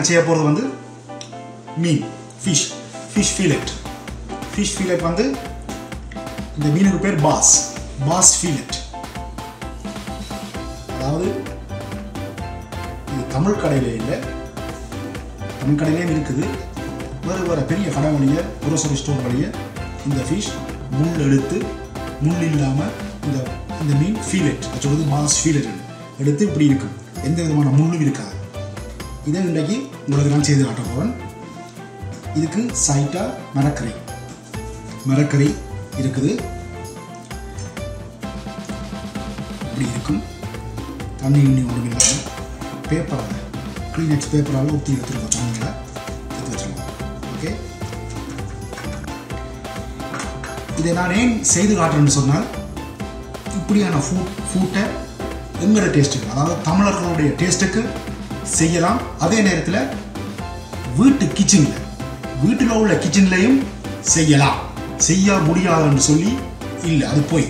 நாங்கள் செய்ய போகிறது வந்து மீன் fish fish fillet fish fillet வந்து இந்த மீனுக்கு பேர் பாஸ் பாஸ் ஃபீலெட் அதாவது இது தமிழ் கடையிலே இல்லை தமிழ் கடையிலேயும் இருக்குது. வேறு வேறு பெரிய கடை வழியை குரோசரி ஸ்டோர் வழிய இந்த ஃபிஷ் முள் எடுத்து முள் இல்லாமல் இந்த இந்த மீன் ஃபீலெட் சொல்வது மாஸ் ஃபீலெட் எடுத்து இப்படி இருக்கும். எந்த விதமான முள்ளும் இருக்காது. இதை இன்றைக்கு உங்களுக்கு நான் செய்து காட்ட போகிறேன் இதுக்கு சைட்டா மரக்கறி. மரக்கறி இருக்குது. இப்படி இருக்கும். தண்ணி இன்னி ஒன்றும் இல்லாமல் பேப்பரால் க்ளீனெக்ஸ் பேப்பரால் ஊற்றி எடுத்துருக்கோம் தண்ணியில். எடுத்து வச்சுருக்கோம் ஓகே இதை நான் ஏன் செய்து காட்டுறேன்னு சொன்னால் இப்படியான ஃபுட் ஃபுட்டை எங்களோட டேஸ்ட்டுக்கு அதாவது தமிழர்களுடைய டேஸ்ட்டுக்கு செய்யலாம். அதே நேரத்தில் வீட்டு கிச்சனில் வீட்டில் உள்ள கிச்சன்லையும் செய்யலாம். செய்ய முடியாதுன்னு சொல்லி இல்லை அது போய்.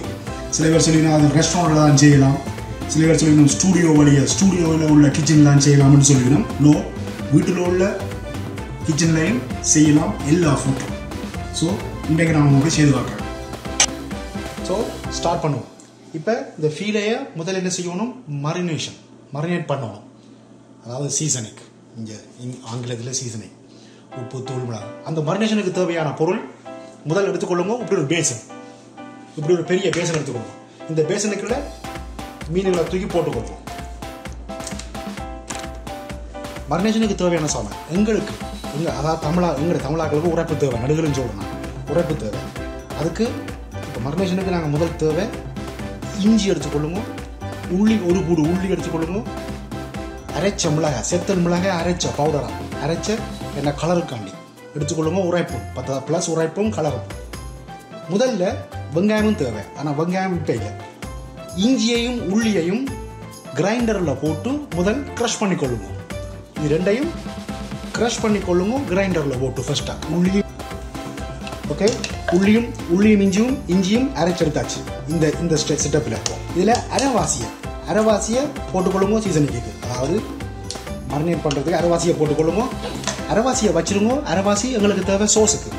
சில பேர் சொல்லினா அது ரெஸ்டாரண்ட்டில் தான் செய்யலாம். சில பேர் சொல்லிக்கணும் ஸ்டூடியோ வழியாக ஸ்டூடியோவில் உள்ள கிச்சனில் தான் செய்யலாம்னு சொல்லிக்கணும் நோ வீட்டில் உள்ள கிச்சன்லையும் செய்யலாம் எல்லா ஃபுட்டும் ஸோ இன்றைக்கு நான் உங்களுக்கு செய்து பார்க்குறேன் ஸோ ஸ்டார்ட் பண்ணுவோம். இப்போ இந்த ஃபீலையை முதல்ல என்ன செய்யணும்? மரினேஷன் மரினேட் பண்ணணும். அதாவது சீசனிக் இங்கே ஆங்கிலத்தில் சீசனிக் உப்பு தூள் மிளகு. அந்த மரினேஷனுக்கு தேவையான பொருள் முதல் எடுத்துக்கொள்ளுங்க. இப்படி ஒரு பேசன் இப்படி ஒரு பெரிய பேசன் எடுத்துக்கொள்ளுங்க. இந்த பேசனுக்குள்ள மீன்களை தூக்கி போட்டுக்கொள்வோம் மரினேஷனுக்கு தேவையான சாதம் எங்களுக்கு எங்க அதாவது தமிழா எங்கள் தமிழாக்களுக்கு உரைப்பு தேவை. நடுகளும் சொல்லணும் உரைப்பு தேவை. அதுக்கு இப்போ மரினேஷனுக்கு நாங்கள் முதல் தேவை இஞ்சி எடுத்துக்கொள்ளுங்க. உள்ளி ஒரு கூடு உள்ளி எடுத்துக்கொள்ளுங்க. அரைச்ச மிளகாய் செத்தல் மிளகாய் அரைச்ச பவுடராக அரைச்ச என்ன கலருக்காண்டி எடுத்துக்கொள்ளுங்க உரைப்பும் பத்து ப்ளஸ் உரைப்பும் கலரும் முதல்ல வெங்காயமும் தேவை. ஆனால் வெங்காயம் இப்போ இல்லை. இஞ்சியையும் உள்ளியையும் கிரைண்டரில் போட்டு முதல் க்ரஷ் பண்ணிக்கொள்ளுங்க. இது ரெண்டையும் க்ரஷ் பண்ணிக்கொள்ளுங்க கிரைண்டரில் போட்டு ஃபர்ஸ்ட்டாக உள்ளியும் ஓகே உள்ளியும் உள்ளியும் இஞ்சியும் இஞ்சியும் அரைச்செடுத்தாச்சு. இந்த இந்த செட்டப்பில் இதில் அரைவாசியை அரைவாசியை போட்டுக்கொள்ளுங்க சீசனுக்கு அதாவது மரினேட் பண்ணுறதுக்கு அரைவாசியை போட்டுக்கொள்ளுங்க. அரைவாசியை வச்சிருங்க. அரைவாசி எங்களுக்கு தேவை சோஸுக்கு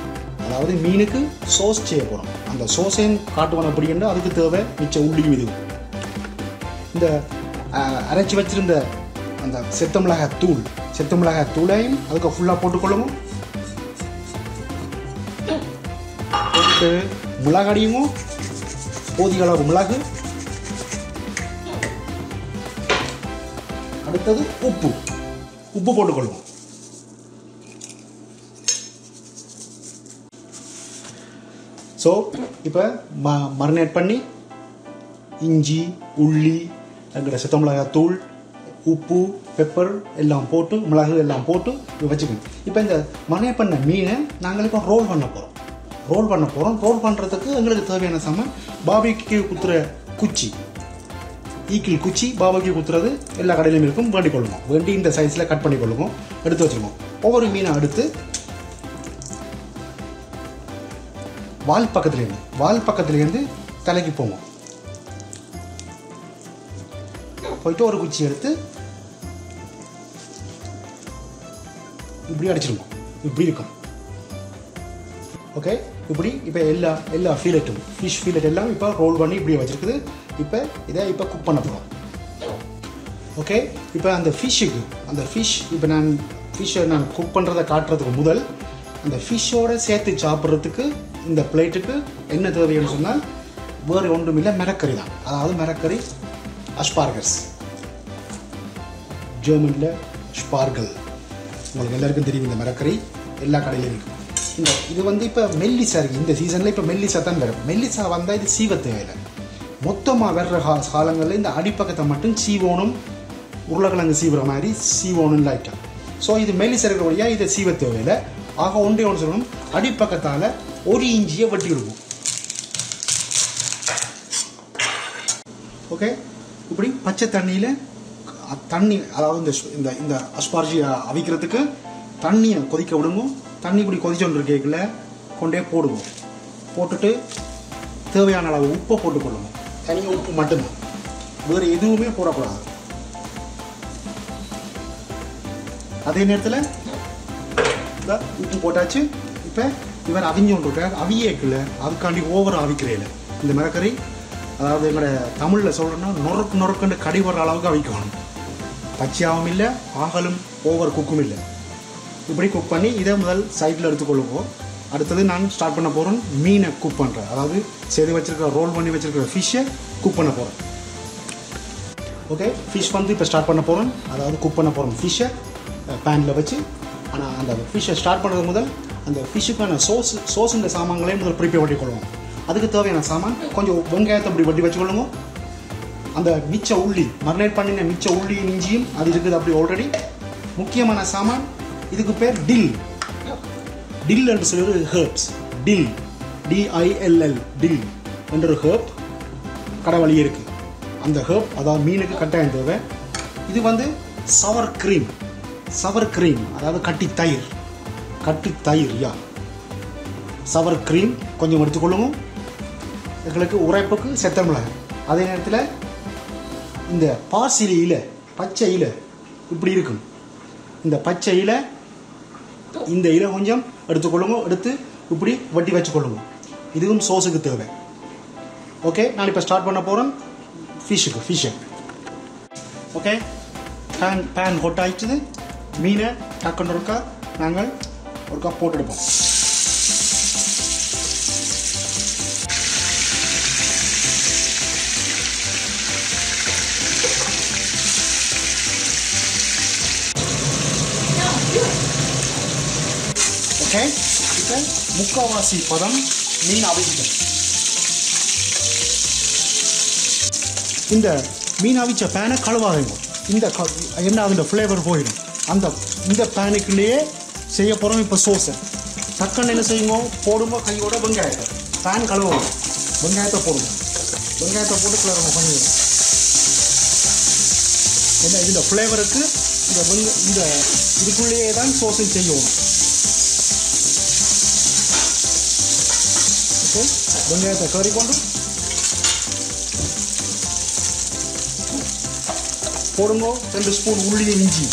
அதாவது மீனுக்கு சோஸ் செய்ய போகிறோம் அந்த சோஸையும் காட்டுவான் அப்படின்னா அதுக்கு தேவை மிச்ச உள்ளியும் இதுவும் இந்த அரைச்சி வச்சிருந்த அந்த செத்த மிளகாய் தூள் செத்த மிளகாய் தூளையும் அதுக்கு ஃபுல்லாக போட்டுக்கொள்ளுங்க. போட்டு மிளகடியும் போதிய அளவு மிளகு. அடுத்தது உப்பு. உப்பு போட்டுக்கொள்வோம். ஸோ இப்போ ம மரினேட் பண்ணி இஞ்சி உள்ளி அங்கிற சித்த மிளகாய் தூள் உப்பு பெப்பர் எல்லாம் போட்டு மிளகு எல்லாம் போட்டு வச்சுக்கணும். இப்போ இந்த மரினேட் பண்ண மீனை நாங்கள் இப்போ ரோல் பண்ண போகிறோம் ரோல் பண்ண போகிறோம் ரோல் பண்ணுறதுக்கு எங்களுக்கு தேவையான சாமான் பாபிக்கு குத்துற குச்சி. ஈக்கிள் குச்சி பாபாக்கு குத்துறது எல்லா கடையிலும் இருக்கும். வேண்டிக் கொள்ளுவோம் வேண்டி இந்த சைஸில் கட் பண்ணி கொள்ளுவோம் எடுத்து வச்சுருவோம் ஒவ்வொரு மீனை எடுத்து வால் பக்கத்துலேருந்து வால் பக்கத்துலேருந்து தலைக்கு போவோம் போயிட்டு ஒரு குச்சி எடுத்து இப்படி அடிச்சிருவோம் இப்படி இருக்கும். ஓகே இப்படி இப்போ எல்லா எல்லா ஃபீலட்டும் ஃபிஷ் ஃபீலட் எல்லாம் இப்போ ரோல் பண்ணி இப்படி வச்சிருக்குது. இப்போ இதை இப்போ குக் பண்ண போகிறோம் ஓகே இப்போ அந்த ஃபிஷ்ஷுக்கு அந்த ஃபிஷ் இப்போ நான் ஃபிஷ்ஷை நான் குக் பண்ணுறதை காட்டுறதுக்கு முதல் அந்த ஃபிஷ்ஷோட சேர்த்து சாப்பிட்றதுக்கு இந்த பிளேட்டுக்கு என்ன தேவைன்னு சொன்னால் வேறு ஒன்றும் இல்லை மிரக்கறி தான். அதாவது மிரக்கறி அஸ்பார்கஸ் ஜெர்மனியில் ஸ்பார்கல் உங்களுக்கு எல்லாருக்கும் தெரியும் இந்த மிரக்கறி எல்லா கடையிலும் இருக்கும் இந்த இது வந்து இப்போ மெல்லிசா இருக்குது இந்த சீசனில் இப்போ மெல்லிசா தான் வரும். மெல்லிசா வந்தால் இது சீவ தேவையில்லை. மொத்தமாக வர்ற கா காலங்களில் இந்த அடிப்பக்கத்தை மட்டும் சீவோனும் உருளைக்கிழங்கு சீவுற மாதிரி சீவோனும் லைட்டாக ஸோ இது மெல்லி இருக்கிற வழியாக இதை சீவ தேவையில்லை. ஆக ஒன்றே ஒன்று சொல்லணும். அடிப்பக்கத்தால் ஒரு இஞ்சியை வெட்டி விடுவோம். ஓகே இப்படி பச்சை தண்ணியில் தண்ணி அதாவது இந்த இந்த அஸ்பார்ஜியை அஸ்பார்ஜி அவிக்கிறதுக்கு தண்ணியை கொதிக்க விடுங்க. தண்ணி இப்படி கொதிச்சோன்னு கேட்கல கொண்டே போடுவோம் போட்டுட்டு தேவையான அளவு உப்பை போட்டுக்கொள்ளுங்க தனி உப்பு மட்டும்தான் வேறு எதுவுமே போடக்கூடாது. அதே நேரத்தில் இந்த உப்பு போட்டாச்சு. இப்போ இவர் அவிஞ்சு கொண்டு இருக்கார் அவியேக்கில் அதுக்காண்டி ஓவர் அவிக்கிறேன் இந்த மிளகறி அதாவது எங்களோட தமிழில் சொல்கிறோன்னா நொறுக்கு நொறுக்குன்னு கடி வர்ற அளவுக்கு அவிக்கணும். பச்சையாகவும் இல்லை ஆகலும் ஓவர் குக்கும் இல்லை. இப்படி குக் பண்ணி இதை முதல் சைடில் எடுத்துக்கொள்ளுவோம். அடுத்தது நான் ஸ்டார்ட் பண்ண போகிறேன் மீனை குக் பண்ணுறேன் அதாவது செய்து வச்சுருக்க ரோல் பண்ணி வச்சுருக்கிற ஃபிஷ்ஷை குக் பண்ண போகிறேன் ஓகே ஃபிஷ் வந்து இப்போ ஸ்டார்ட் பண்ண போகிறோம் அதாவது குக் பண்ண போகிறோம் ஃபிஷ்ஷை பேனில் வச்சு. ஆனால் அந்த ஃபிஷ்ஷை ஸ்டார்ட் பண்ணுறது முதல் அந்த ஃபிஷ்ஷுக்கான சோஸ் சோஸுன்ற சாமான்களையும் முதல் ப்ரிப்பேர் பண்ணிக்கொள்வோம் அதுக்கு தேவையான சாமான் கொஞ்சம் வெங்காயத்தை அப்படி வட்டி வச்சுக்கொள்ளுங்க அந்த மிச்ச உள்ளி மரினேட் பண்ணின மிச்ச உள்ளி இஞ்சியும் அது இருக்குது அப்படி ஆல்ரெடி முக்கியமான சாமான் இதுக்கு பேர் டில் டில் என்று சொல்லி ஒரு ஹேர்ப்ஸ் டில் டிஐஎல்எல் டில் என்ற ஒரு ஹேர்ப் கடை இருக்கு. அந்த ஹேர்ப் அதாவது மீனுக்கு கட்டாயம் தேவை. இது வந்து சவர் க்ரீம் சவர் க்ரீம் அதாவது கட்டி தயிர் கட்டி தயிர் யா. சவர் க்ரீம் கொஞ்சம் எடுத்துக்கொள்ளுங்க. எங்களுக்கு உரைப்புக்கு செத்த மிளகாய் அதே நேரத்தில் இந்த பாசிலி இலை பச்சை இலை இப்படி இருக்கும். இந்த பச்சை இலை இந்த இலை கொஞ்சம் எடுத்துக்கொள்ளுங்க எடுத்து இப்படி வட்டி வச்சுக்கொள்ளுங்க. இதுவும் சோஸுக்கு தேவை. ஓகே நான் இப்போ ஸ்டார்ட் பண்ண போகிறேன் ஃபிஷ்ஷுக்கு fish okay pan pan hot ஆயிடுச்சுது. மீனை டக்குன்னு இருக்கா நாங்கள் ஒருக்கா போட்டுடுப்போம். ஓகே இப்போ முக்கால்வாசி பதம் மீன் அவிச்சிட்டேன் இந்த மீன் அவிச்ச பேனை கழுவாதீங்க. இந்த க என்ன அதில் ஃப்ளேவர் போயிடும். அந்த இந்த பேனுக்குள்ளேயே செய்ய போகிறோம் இப்போ சோஸை டக்குன்னு என்ன செய்யுங்க. போடுங்க. கையோட வெங்காயத்தை. பேன் கழுவோம் வெங்காயத்தை போடுங்க. வெங்காயத்தை போட்டு கிளறுங்க பண்ணிடுவோம். ஏன்னா இதில் ஃப்ளேவருக்கு இந்த வெங்க இந்த இதுக்குள்ளேயே தான் சோஸை செய்யணும் ஓகே வெங்காய தக்காளி கொண்டு போடுங்க ரெண்டு ஸ்பூன் உள்ளி இஞ்சி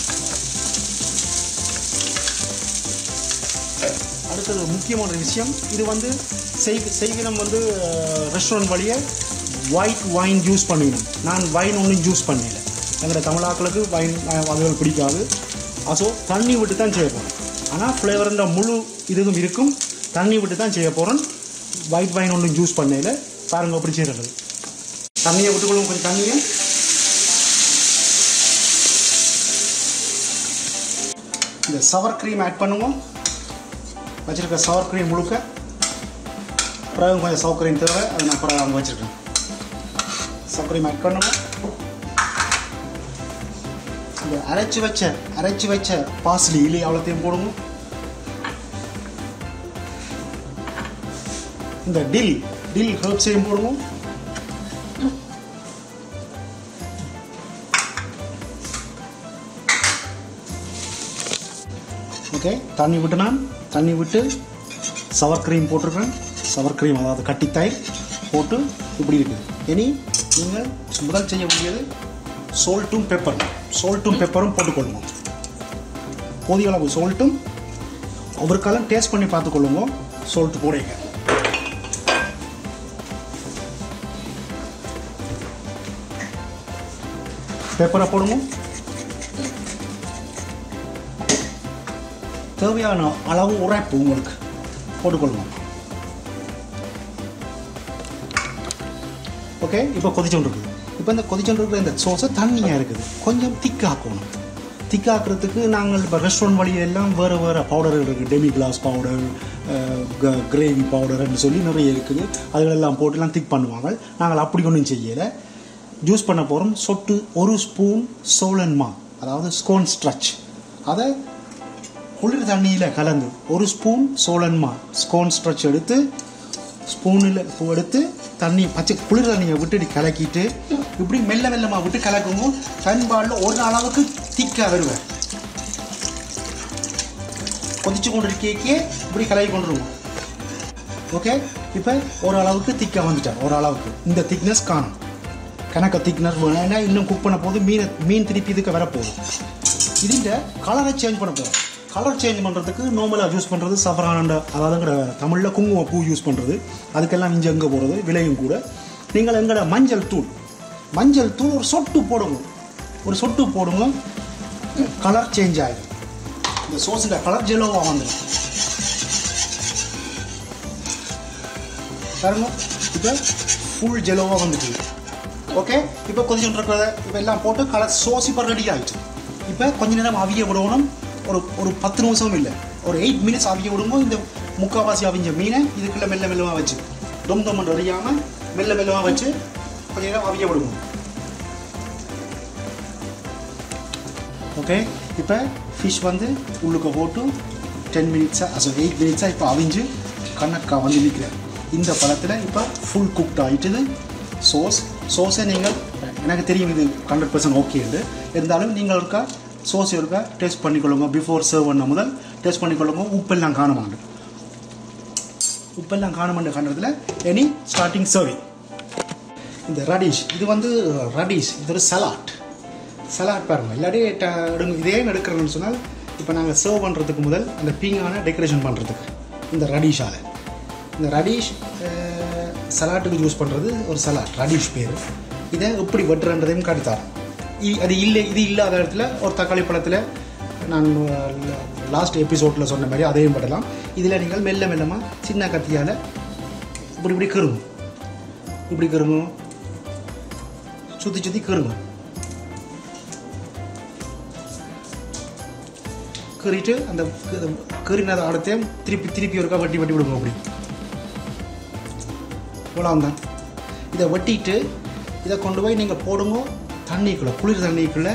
அடுத்தது முக்கியமான விஷயம் இது வந்து செய் செய்வினம் வந்து ரெஸ்டாரண்ட் வழியே ஒயிட் வைன் ஜூஸ் பண்ணிடணும் நான் வைன் ஒன்றும் ஜூஸ் பண்ணல எங்களோட தமிழாக்களுக்கு வைன் அதுகள் பிடிக்காது ஸோ தண்ணி விட்டு தான் செய்ய போகிறேன் ஆனால் ஃப்ளேவருன்ற முழு இதுவும் இருக்கும். தண்ணி விட்டு தான் செய்ய போகிறேன் ஒயிட் வைன் ஒன்றும் ஜூஸ் பண்ணையில். பாருங்கள் அப்படி செய்கிறது தண்ணியை விட்டுக்கொள்ளும் கொஞ்சம் தண்ணியை. இந்த சவர் க்ரீம் ஆட் பண்ணுவோம். வச்சுருக்க சவர் க்ரீம் முழுக்க. பிறகு கொஞ்சம் சவர் க்ரீம் தேவை அது நான் பிறகு அவங்க வச்சுருக்கேன். சவர் க்ரீம் ஆட் பண்ணுவோம். இந்த அரைச்சி வச்ச அரைச்சி வச்ச பாசிலி இலி அவ்வளோத்தையும் போடுவோம். இந்த டில் டில் ஹர்ப்ஸையும் போடுவோம் ஓகே தண்ணி விட்டு நான் தண்ணி விட்டு சவர் க்ரீம் போட்டிருக்கேன். சவர் க்ரீம் அதாவது கட்டித்தாய் போட்டு இப்படி இருக்குது இனி நீங்கள் முதல் செய்ய வேண்டியது சோல்ட்டும் பெப்பர் சோல்ட்டும் பெப்பரும் போட்டுக்கொள்ளுங்க. போதிய அளவு சோல்ட்டும் ஒவ்வொரு காலம் டேஸ்ட் பண்ணி பார்த்துக்கொள்ளுங்க. சோல்ட்டு போடுங்க. பெப்பரை போடுங்க. தேவையான அளவு உரைப்பு உங்களுக்கு போட்டுக்கொள்ளுங்க ஓகே இப்போ கொதிச்சோண்டு இப்போ இந்த கொதிச்சுட்டு இருக்கிற இந்த சோஸை தண்ணியாக இருக்குது. கொஞ்சம் திக்காக்கணும். திக்காக்குறதுக்கு நாங்கள் இப்போ ரெஸ்டாரண்ட் வழியெல்லாம் வேறு வேறு பவுடர்கள் இருக்குது டெமி கிளாஸ் பவுடர் கிரேவி பவுடர்னு சொல்லி நிறைய இருக்குது. அதுகளெல்லாம் போட்டுலாம் திக் பண்ணுவாங்க. நாங்கள் அப்படி ஒன்றும் செய்யலை. ஜூஸ் பண்ண போகிறோம் சொட்டு ஒரு ஸ்பூன் சோலன்மா அதாவது ஸ்கோன் ஸ்ட்ரச் அதை குளிர் தண்ணியில் கலந்து ஒரு ஸ்பூன் சோலன்மா ஸ்கோன் ஸ்ட்ரச் எடுத்து ஸ்பூனில் எடுத்து தண்ணி பச்சை குளிர் தண்ணியை விட்டுட்டு கலக்கிட்டு இப்படி மெல்ல மெல்லமாக விட்டு கலக்கும்போது சன்பாலில் ஒரு அளவுக்கு திக்காக வருவேன். கொதிச்சு கொண்டு இருக்கே இப்படி கலக்கி கொண்டுருவோம். ஓகே இப்போ ஓரளவுக்கு திக்காக வந்துட்டேன் ஓரளவுக்கு இந்த திக்னஸ் காணும். கணக்க திக்னஸ் வேணும் ஏன்னா இன்னும் குக் பண்ண போது மீனை மீன் திருப்பி இதுக்கு வரப்போகுது இதுண்ட கலரை சேஞ்ச் பண்ண போகிறோம் கலர் சேஞ்ச் பண்ணுறதுக்கு நார்மலாக யூஸ் பண்ணுறது சஃபரான அதாவதுங்கிற தமிழில் குங்குமம் பூ யூஸ் பண்ணுறது அதுக்கெல்லாம் இஞ்சி எங்கே போகிறது விலையும் கூட. நீங்கள் எங்களோட மஞ்சள் தூள் மஞ்சள் தூள் ஒரு சொட்டு போடுங்க. ஒரு சொட்டு போடுங்க கலர் சேஞ்ச் ஆகிடும் இந்த சோஸில் கலர் ஜெலோவாக வந்துடும் பாருங்க இப்போ ஃபுல் ஜெலோவாக வந்துட்டு ஓகே இப்போ கொதிச்சுட்டு இருக்கிறத இப்போ எல்லாம் போட்டு கலர் சோஸ் இப்போ ரெடி ஆகிடுச்சு இப்போ கொஞ்ச நேரம் அவிய விடணும். ஒரு ஒரு பத்து நிமிஷம் இல்லை. ஒரு எயிட் மினிட்ஸ் அவிய விடும்போது இந்த முக்கால்வாசி அவிஞ்ச மீனை இதுக்குள்ளே மெல்ல மெல்லமாக வச்சு. தொம் தொம் அறியாமல் மெல்ல மெல்லமாக வச்சு கொஞ்ச நேரம் அவிய விடுவோம் ஓகே இப்போ ஃபிஷ் வந்து உள்ளுக்க போட்டு டென் மினிட்ஸாக அசோ எயிட் மினிட்ஸாக இப்போ அவிஞ்சு கண்ணக்கா வந்து நிற்கிறேன் இந்த பழத்தில் இப்போ ஃபுல் குக்ட் ஆகிட்டுது சோஸ் சோர்ஸை நீங்கள் எனக்கு தெரியும் இது ஹண்ட்ரட் பர்சன்ட் ஓகே இருந்தாலும் நீங்கள் இருக்கா சோஸ் இருக்கா டேஸ்ட் பண்ணிக்கொள்ளுங்க பிஃபோர் சர்வ் பண்ண முதல் டேஸ்ட் பண்ணிக்கொள்ளுங்க. உப்பெல்லாம் காணமாண்டு உப்பெல்லாம் காணமாண்டு காணுறதுல எனி ஸ்டார்டிங் சர்விங் இந்த ரடிஷ் இது வந்து uh, ரடிஷ் இது ஒரு சலாட் சலாட் பாருங்கள் இல்லாட்டி இதே எடுக்கிறோம்னு சொன்னால் இப்போ நாங்கள் சர்வ் பண்ணுறதுக்கு முதல் அந்த பீங்கான டெக்கரேஷன் பண்ணுறதுக்கு இந்த ரடிஷால் இந்த ரடிஷ் சலாட்டுக்கு யூஸ் பண்ணுறது ஒரு சலாட் ரடிஷ் பேர். இதை எப்படி வெட்டுறன்றதையும் காட்டித்தார் அது இல்லை இது இல்லாத இடத்துல ஒரு தக்காளி பழத்தில் நான் லாஸ்ட் எபிசோடில் சொன்ன மாதிரி அதையும் படலாம் இதில் நீங்கள் மெல்ல மெல்லமாக சின்ன கத்தியால் இப்படி இப்படி கருங்கும் இப்படி கருங்கும் சுற்றி சுற்றி கருங்கும் கறிட்டு அந்த கறினதை அடுத்தையும் திருப்பி திருப்பி ஒருக்கா வட்டி வட்டி விடுங்க அப்படி. இவ்வளோதான் இதை வெட்டிட்டு இதை கொண்டு போய் நீங்கள் போடுங்க. தண்ணிக்குள்ளே குளிர் தண்ணிக்குள்ளே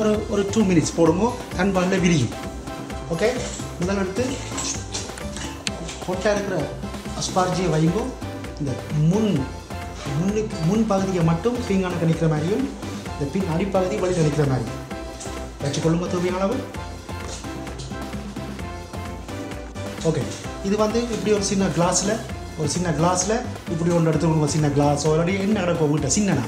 ஒரு ஒரு டூ மினிட்ஸ் போடுங்க. தன்பாலில் விரியும். ஓகே முதல் எடுத்து கொட்டை இருக்கிற அஸ்பார்ஜியை வைங்கோ. இந்த முன் முன்னுக்கு முன் பகுதியை மட்டும் பீங்கானுக்கு நிற்கிற மாதிரியும் இந்த பின் அடிப்பகுதி வழி நிற்கிற மாதிரியும். வச்சுக்கொள்ளுங்க தேவையான அளவு. ஓகே இது வந்து இப்படி ஒரு சின்ன கிளாஸில் ஒரு சின்ன கிளாஸில் இப்படி ஒன்று எடுத்துக்கோங்க சின்ன கிளாஸ் இல்லாட்டி என்ன கிடக்கும் உங்கள்கிட்ட சின்னனா?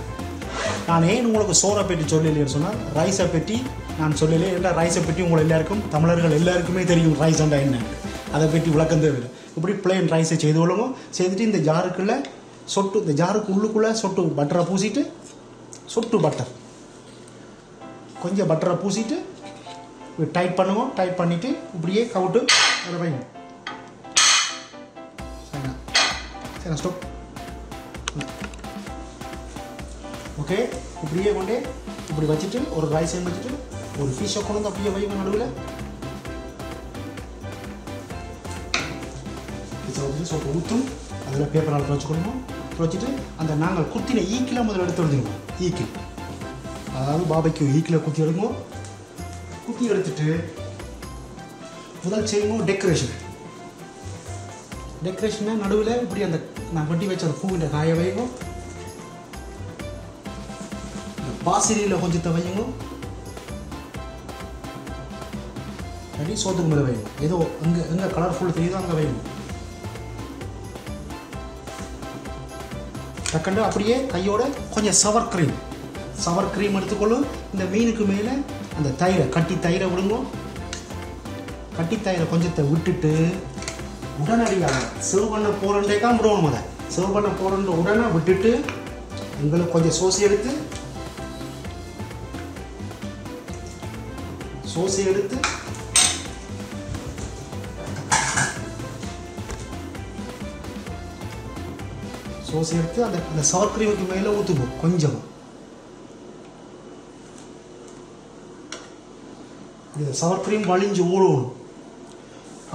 நான் ஏன் உங்களுக்கு சோறை பற்றி சொல்லலைன்னு சொன்னால் ரைஸை பற்றி நான் சொல்லலை ஏன்னா ரைஸை பற்றி உங்களை எல்லாருக்கும் தமிழர்கள் எல்லாருக்குமே தெரியும் ரைஸ் அண்டா என்ன? அதை பற்றி விளக்கம் தேவையில்லை. இப்படி பிளேன் ரைஸை செய்து கொள்ளுங்க. செய்துட்டு இந்த ஜாருக்குள்ளே சொட்டு இந்த ஜாருக்கு உள்ளுக்குள்ளே சொட்டு பட்டரை பூசிட்டு சொட்டு பட்டர் கொஞ்சம் பட்டரை பூசிட்டு டைட் பண்ணுவோம் டைட் பண்ணிவிட்டு இப்படியே கவுட்டு வைங்க. சரிண்ணா ஸ்டாப் ஓகே இப்படியே கொண்டே இப்படி வச்சுட்டு ஒரு ரைஸையும் வச்சுட்டு ஒரு ஃபிஷ்ஷை கொண்டு வந்து அப்படியே வைங்க நடுவில். ஃபிஷ்ஷை வச்சுட்டு ஊற்றும் அதில் பேப்பரால் வச்சுக்கணும் வச்சுட்டு அந்த நாங்கள் குத்தின e ஈக்கில் முதல்ல எடுத்து எடுத்துக்கணும் ஈக்கில் e அதாவது பாபைக்கு ஈக்கில் e குத்தி எடுக்கும்? குத்தி எடுத்துட்டு முதல் செய்யணும் டெக்கரேஷன் டெக்கரேஷனை நடுவில் இப்படி அந்த நான் கொட்டி வச்ச அந்த பூவிൻ്റെ காய வைக்கும் பாசிரியில் கொஞ்சத்தை வையுங்க அப்படி சோத்துக்கு மேலே வைங்க ஏதோ எங்கே எங்கே கலர்ஃபுல் தெரியுதோ அங்கே வைங்க டக்கண்டு அப்படியே கையோட கொஞ்சம் சவர் க்ரீம் சவர் க்ரீம் எடுத்துக்கொள்ளும் இந்த மீனுக்கு மேலே அந்த தயிரை கட்டி தயிரை விடுங்க கட்டி தயிரை கொஞ்சத்தை விட்டுட்டு உடனடியாக சர்வ் பண்ண தான் விடணும் அதை சர்வ் பண்ண போகிறன்ற உடனே விட்டுட்டு எங்களுக்கு கொஞ்சம் சோசி எடுத்து சோசி எடுத்து சோசி எடுத்து அந்த அந்த சவர் கிரீமுக்கு மேலே ஊற்றுவோம் கொஞ்சம். இந்த சவர் கிரீம் வழிஞ்சு ஊழணும்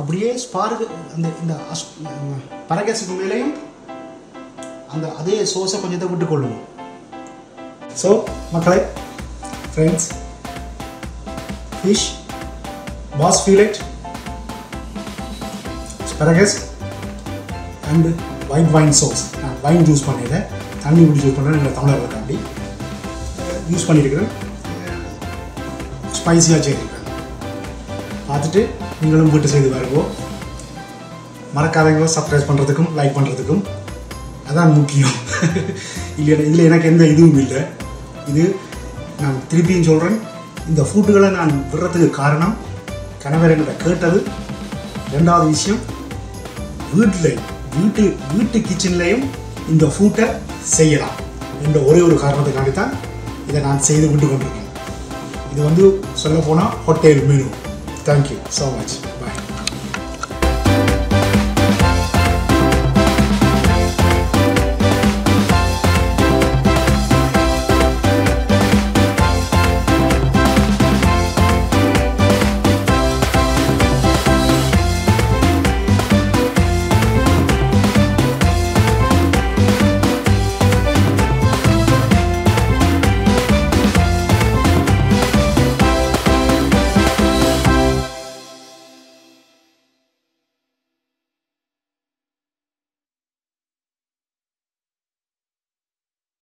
அப்படியே ஸ்பார்க் அந்த இந்த அஸ் பரகேசுக்கு மேலேயும் அந்த அதே சோஸை கொஞ்சத்தை விட்டுக்கொள்ளுவோம் ஸோ மக்களை friends fish bass fillet asparagus and white wine sauce நான் வைன் ஜூஸ் பண்ணிடுறேன். தண்ணி ஊற்றி ஜூஸ் பண்ணுறேன் எங்கள் தமிழர்கள் யூஸ் பண்ணியிருக்கிறேன். ஸ்பைசியாக செய்திருக்கிறேன். பார்த்துட்டு நீங்களும் வீட்டு செய்து வருவோம் மறக்காதவங்க சப்ஸ்கிரைப் பண்ணுறதுக்கும் லைக் பண்ணுறதுக்கும் அதான் முக்கியம். இல்லை இதில் எனக்கு எந்த இதுவும் இல்லை. இது நான் திருப்பியும் சொல்கிறேன் இந்த ஃபுட்டுகளை நான் விடுறதுக்கு காரணம் கணவர் என்கிட்ட கேட்டது. ரெண்டாவது விஷயம் வீட்டில் வீட்டு வீட்டு கிச்சன்லேயும் இந்த ஃபுட்டை செய்யலாம். என்ற ஒரே ஒரு காரணத்துக்காண்டி தான் இதை நான் செய்து விட்டு கொண்டிருக்கேன். இது வந்து சொல்ல போனால் hotel menu Thank you so much.